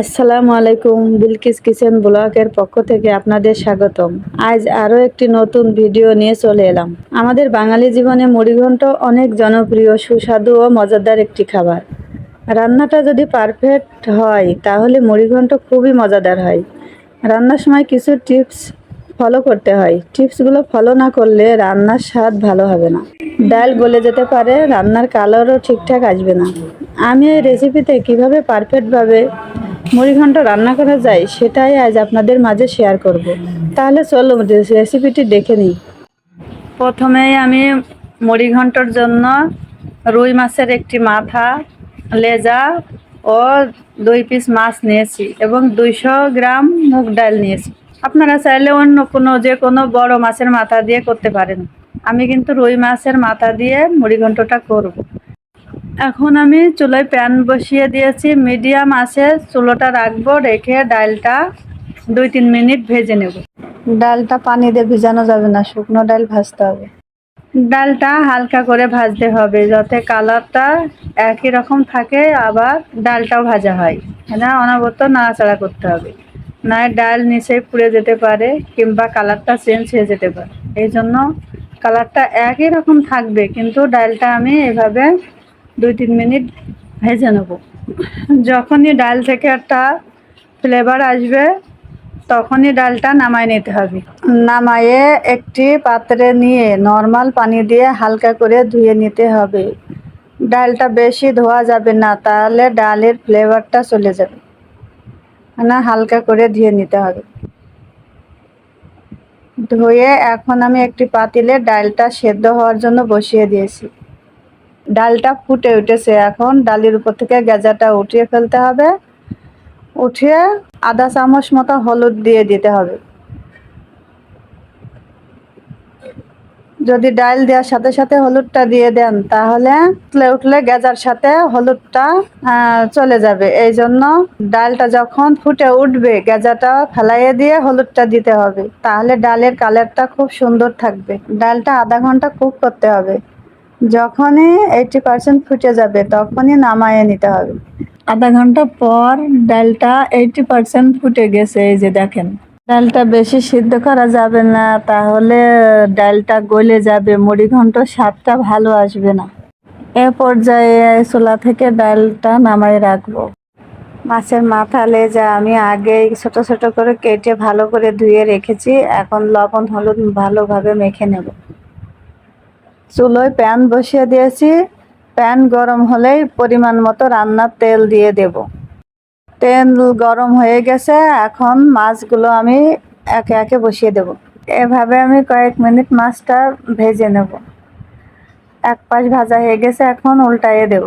আসসালামু আলাইকুম, বিলকিস কিচেন ব্লগের পক্ষ থেকে আপনাদের স্বাগতম। আজ আরও একটি নতুন ভিডিও নিয়ে চলে এলাম। আমাদের বাঙালি জীবনে মুড়িঘণ্ট অনেক জনপ্রিয়, সুস্বাদু ও মজাদার একটি খাবার। রান্নাটা যদি পারফেক্ট হয়, তাহলে মুড়িঘণ্ট খুবই মজাদার হয়। রান্নার সময় কিছু টিপস ফলো করতে হয়। টিপসগুলো ফলো না করলে রান্নার স্বাদ ভালো হবে না। ডাল গলে যেতে পারে, রান্নার কালারও ঠিকঠাক আসবে না। আমি এই রেসিপিতে কীভাবে পারফেক্টভাবে মুড়িঘণ্ট রান্না করা যায়, সেটাই আজ আপনাদের মাঝে শেয়ার করব। তাহলে চলো রেসিপিটি দেখে নিই প্রথমে আমি মুড়িঘণ্টর জন্য রুই মাছের একটি মাথা, লেজা ও দুই পিস মাছ নিয়েছি এবং দুইশো গ্রাম মুগ ডাল নিয়েছি আপনারা চাইলে অন্য কোনো, যে কোনো বড় মাছের মাথা দিয়ে করতে পারেন আমি কিন্তু রুই মাছের মাথা দিয়ে মুড়িঘণ্টটা করব। এখন আমি চুলোয় প্যান বসিয়ে দিয়েছি মিডিয়াম আছে চুলোটা রাখব রেখে ডালটা দুই তিন মিনিট ভেজে নেব। ডালটা পানি দিয়ে ভিজানো যাবে না শুকনো ডাল ভাজতে হবে। ডালটা হালকা করে ভাজতে হবে যাতে কালারটা একই রকম থাকে আবার ডালটাও ভাজা হয়। হ্যাঁ অনবরত নাড়াচাড়া করতে হবে। না ডাল নিচে পুড়ে যেতে পারে কিংবা কালারটা চেঞ্জ হয়ে যেতে পারে। এই জন্য কালারটা একই রকম থাকবে কিন্তু ডালটা আমি এভাবে দুই তিন মিনিট ভেজে নেব। যখনই ডাল থেকে একটা ফ্লেভার আসবে, তখনই ডালটা নামায় নিতে হবে। নামায়ে একটি পাত্রে নিয়ে নর্মাল পানি দিয়ে হালকা করে ধুয়ে নিতে হবে। ডালটা বেশি ধোয়া যাবে না, তাহলে ডালের ফ্লেভারটা চলে যাবে। না হালকা করে ধুয়ে নিতে হবে। ধুয়ে এখন আমি একটি পাতিলে ডালটা সেদ্ধ হওয়ার জন্য বসিয়ে দিয়েছি। ডালটা ফুটে উঠেছে এখন। ডালের উপর থেকে গেজাটা উঠিয়ে ফেলতে হবে। উঠিয়ে আধা চামচ মতো হলুদ দিয়ে দিতে হবে। যদি ডাল দেওয়ার সাথে সাথে হলুদটা দিয়ে দেন, তাহলে উঠলে উঠলে গেজার সাথে হলুদটা চলে যাবে। এই জন্য ডালটা যখন ফুটে উঠবে, গেজাটা ফেলাইয়ে দিয়ে হলুদটা দিতে হবে। তাহলে ডালের কালারটা খুব সুন্দর থাকবে। ডালটা আধা ঘণ্টা কুক করতে হবে। যখনই এইটি পার্সেন্ট ফুটে যাবে, তখনই নামায়ে নিতে হবে। আধা ঘণ্টা পর ডালটা এইটি পার্সেন্ট ফুটে গেছে, এই যে দেখেন। ডালটা বেশি সিদ্ধ করা যাবে না, তাহলে ডালটা গলে যাবে, মুড়ি ঘন্ট স্বাদটা ভালো আসবে না। এ পর্যায়ে চুলা থেকে ডালটা নামাই রাখব। মাছের মাথা লেজা আমি আগে ছোট ছোট করে কেটে ভালো করে ধুয়ে রেখেছি, এখন লবণ, হলুদ ভালোভাবে মেখে নেব। চুলোয় প্যান বসিয়ে দিয়েছি। প্যান গরম হলেই পরিমাণ মতো রান্নার তেল দিয়ে দেব। তেল গরম হয়ে গেছে, এখন মাছগুলো আমি একে একে বসিয়ে দেব। এভাবে আমি কয়েক মিনিট মাছটা ভেজে নেব। এক পাশ ভাজা হয়ে গেছে, এখন উল্টাইয়ে দেব।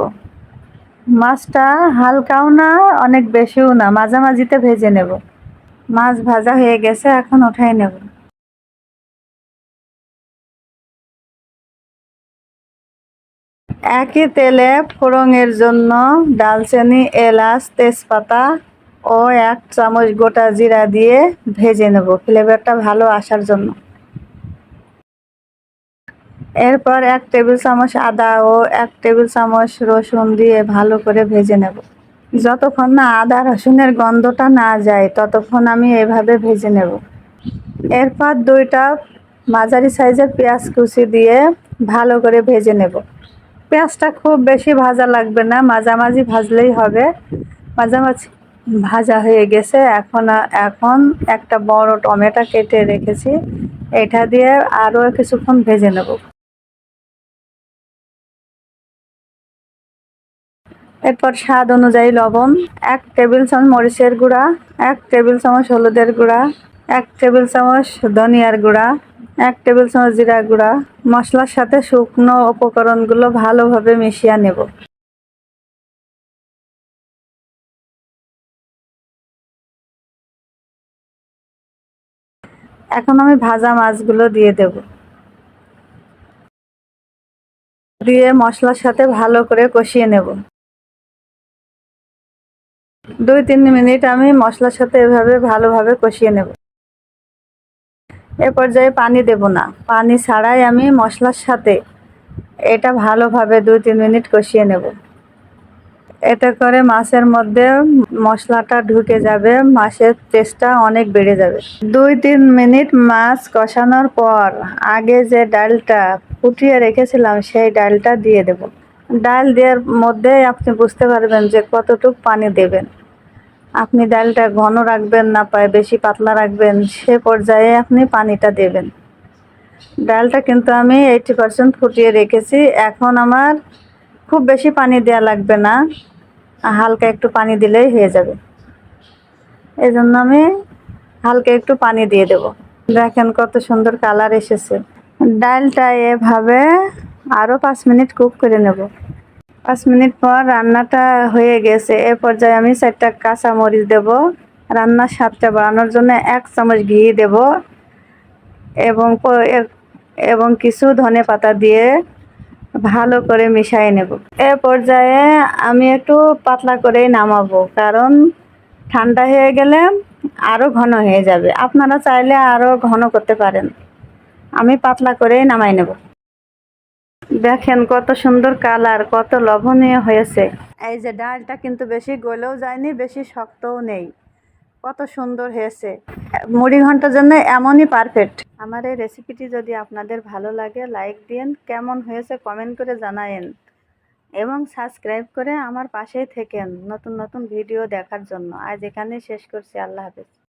মাছটা হালকাও না, অনেক বেশিও না, মাঝামাঝিতে ভেজে নেব। মাছ ভাজা হয়ে গেছে, এখন উঠাই নেব। একই তেলে ফোড়নের জন্য ডালচিনি, এলাচ, তেজপাতা ও এক চামচ গোটা জিরা দিয়ে ভেজে নেব। ফ্লেভারটা ভালো আসার জন্য। এরপর এক টেবিল চামচ আদা ও এক টেবিল চামচ রসুন দিয়ে ভালো করে ভেজে নেব। যতক্ষণ না আদা রসুনের গন্ধটা না যায়, ততক্ষণ আমি এভাবে ভেজে নেব। এরপর দুইটা মাঝারি সাইজের পেঁয়াজ কুচি দিয়ে ভালো করে ভেজে নেব। পেঁয়াজটা খুব বেশি ভাজা লাগবে না, মাঝামাঝি ভাজলেই হবে। মাঝামাঝি ভাজা হয়ে গেছে, এখন এখন একটা বড় টমেটো কেটে রেখেছি। এটা দিয়ে আরও কিছুক্ষণ ভেজে নেব। এরপর স্বাদ অনুযায়ী লবণ, এক টেবিল চামচ মরিচের গুঁড়া, এক টেবিল চামচ হলুদের গুঁড়া, এক টেবিল চামচ ধনিয়ার গুঁড়া এক টেবিল চামচ জিরা গুঁড়া, মশলার সাথে শুকনো উপকরণগুলো ভালোভাবে মিশিয়ে নেব। এখন আমি ভাজা মাছগুলো দিয়ে দেব। দিয়ে মশলার সাথে ভালো করে কষিয়ে নেব। দুই তিন মিনিট আমি মশলার সাথে এভাবে ভালোভাবে কষিয়ে নেব। এ পর্যায়ে পানি দেব না। পানি ছাড়াই আমি মশলার সাথে এটা ভালোভাবে দুই তিন মিনিট কষিয়ে নেব। এতে করে মাছের মধ্যে মশলাটা ঢুকে যাবে, মাছের টেস্টটা অনেক বেড়ে যাবে। দুই তিন মিনিট মাছ কষানোর পর আগে যে ডালটা ফুটিয়ে রেখেছিলাম, সেই ডালটা দিয়ে দেব। ডাল দেওয়ার মধ্যে আপনি বুঝতে পারবেন যে কতটুক পানি দেবেন। আপনি ডালটা ঘন রাখবেন না, পায় বেশি পাতলা রাখবেন, সে পর্যায়ে আপনি পানিটা দেবেন। ডালটা কিন্তু আমি এইটি পার্সেন্ট ফুটিয়ে রেখেছি। এখন আমার খুব বেশি পানি দেওয়া লাগবে না, হালকা একটু পানি দিলেই হয়ে যাবে। এই জন্য আমি হালকা একটু পানি দিয়ে দেব। দেখেন কত সুন্দর কালার এসেছে। ডালটা এভাবে আরও পাঁচ মিনিট কুক করে নেব। পাঁচ মিনিট পর রান্নাটা হয়ে গেছে। এ পর্যায়ে আমি চারটা কাঁচা মরিচ দেব। রান্নার স্বাদটা বাড়ানোর জন্য এক চামচ ঘি দেব এবং এবং কিছু ধনে পাতা দিয়ে ভালো করে মিশিয়ে নেব। এ পর্যায়ে আমি একটু পাতলা করেই নামাবো কারণ ঠান্ডা হয়ে গেলে আরও ঘন হয়ে যাবে। আপনারা চাইলে আরও ঘন করতে পারেন। আমি পাতলা করেই নামাই নেব। দেখেন কত সুন্দর কালার, কত লবণীয় হয়েছে। এই যে ডালটা কিন্তু বেশি গলেও যায়নি, বেশি শক্তও নেই। কত সুন্দর হয়েছে। মুড়ি ঘণ্টার জন্য এমনই পারফেক্ট আমার এই রেসিপিটি যদি আপনাদের ভালো লাগে লাইক দিন কেমন হয়েছে কমেন্ট করে জানায়েন। এবং সাবস্ক্রাইব করে আমার পাশেই থেকেন নতুন নতুন ভিডিও দেখার জন্য। আজ এখানেই শেষ করছি। আল্লাহ হাফেজ।